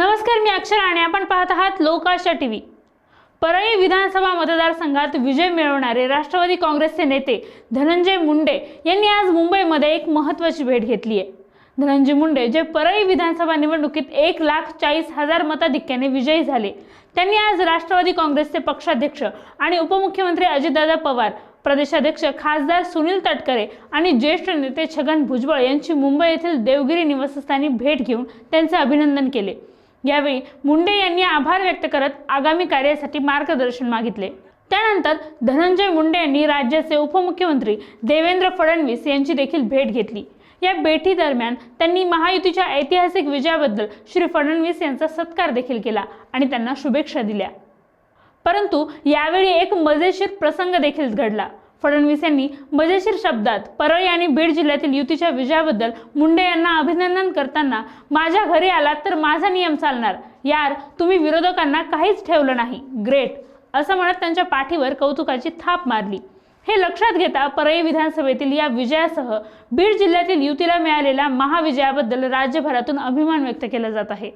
नमस्कार मी अक्षर आणि आपण पाहत आहात लोकाशा टी व्ही परळी विधानसभा मतदारसंघात विजय मिळवणारे राष्ट्रवादी काँग्रेसचे नेते धनंजय मुंडे यांनी आज मुंबईमध्ये एक महत्त्वाची भेट घेतली आहे. धनंजय मुंडे जे परळी विधानसभा निवडणुकीत एक लाख चाळीस हजार मताधिक्याने विजयी झाले त्यांनी आज राष्ट्रवादी काँग्रेसचे पक्षाध्यक्ष आणि उपमुख्यमंत्री अजितदादा पवार प्रदेशाध्यक्ष खासदार सुनील तटकरे आणि ज्येष्ठ नेते छगन भुजबळ यांची मुंबई येथील देवगिरी निवासस्थानी भेट घेऊन त्यांचे अभिनंदन केले. यावेळी मुंडे यांनी आभार व्यक्त करत आगामी कार्यासाठी मार्गदर्शन मागितले. त्यानंतर धनंजय मुंडे यांनी राज्याचे उपमुख्यमंत्री देवेंद्र फडणवीस यांची देखील भेट घेतली. या भेटीदरम्यान त्यांनी महायुतीच्या ऐतिहासिक विजयाबद्दल श्री फडणवीस यांचा सत्कार देखील केला आणि त्यांना शुभेच्छा दिल्या. परंतु यावेळी एक मजेशीर प्रसंग देखील घडला. फडणवीस यांनी मजेशीर शब्दात परळी आणि बीड जिल्ह्यातील युतीच्या विजयाबद्दल मुंडे यांना अभिनंदन करताना माझ्या घरी आलात तर माझा नियम चालणार. यार तुम्ही विरोधकांना काहीच ठेवलं नाही. ग्रेट. असं म्हणत त्यांच्या पाठीवर कौतुकाची थाप मारली. हे लक्षात घेता परळी विधानसभेतील या विजयासह बीड जिल्ह्यातील युतीला मिळालेल्या महाविजयाबद्दल राज्यभरातून अभिमान व्यक्त केला जात आहे.